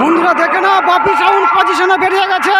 বন্ধুরা দেখে না বাপি সাউন্ড পজিশনে বেরিয়ে গেছে।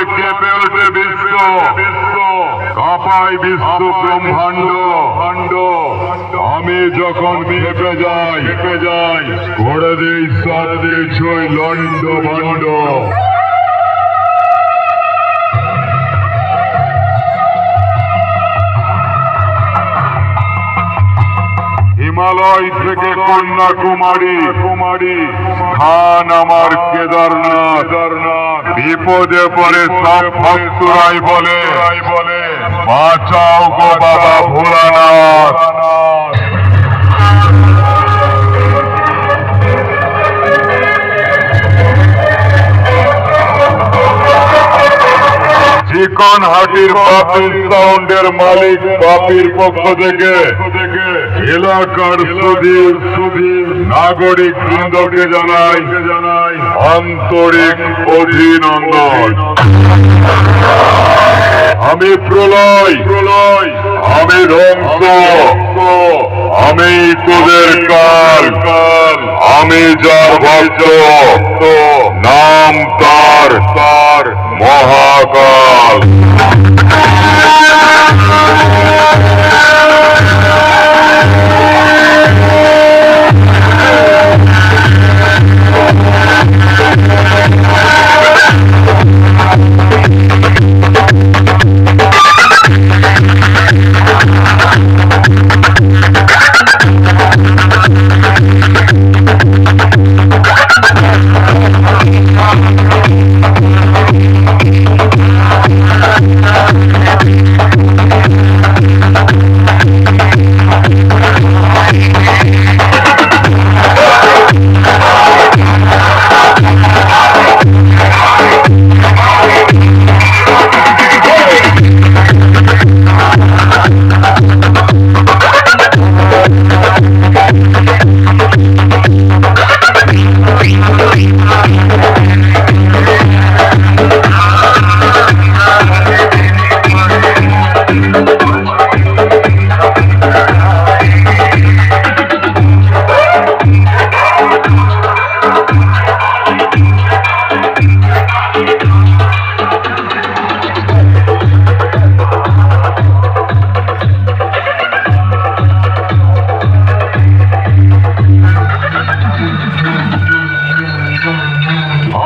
তাণ্ডবে কেঁপে ওঠে বিশ্ব বিশ্ব কাঁপায় বিশ্ব ব্রহ্মাণ্ড। খণ্ড আমি যখন খেপে যাই খেপে যাই, করে দিই সব কিছুই লন্ড ভণ্ড। হিমালয় থেকে কন্যাকুমারী। কুমারী খান আমার কেদারনাথ। বিপদে পড়ে সব ভক্তরাই বলে, বাঁচাও গো বাবা ভোলানাথ। চিকন হাটির পাপির সাউন্ডের মালিক পাপির পক্ষ থেকে। এলাকার সুধীর সুধীর নাগরিক বৃন্দকে জানাই জানাই আন্তরিক অভিনন্দন। আমি প্রলয় প্রলয় আমি ধ্বংস আমি তোদের কাল, আমি যার ভক্ত, নাম তার তার মহাকাল।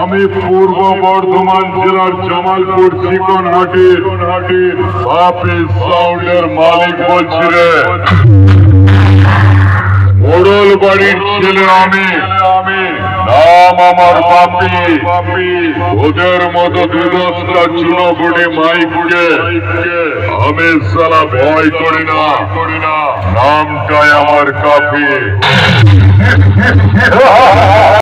আমি পূর্ব বর্ধমান জেলার জামালপুর চিকন হাটির হাটির বাপি সাউন্ডের মালিক বলছি রে। মোড়ল বাড়ির ছেলে আমি। আমি নাম আমার বাপি। ওদের মতো দুদশটা চুনোপুটি মাইককে আমি সালা ভয় করি না করি না। নামটাই আমার কাফি।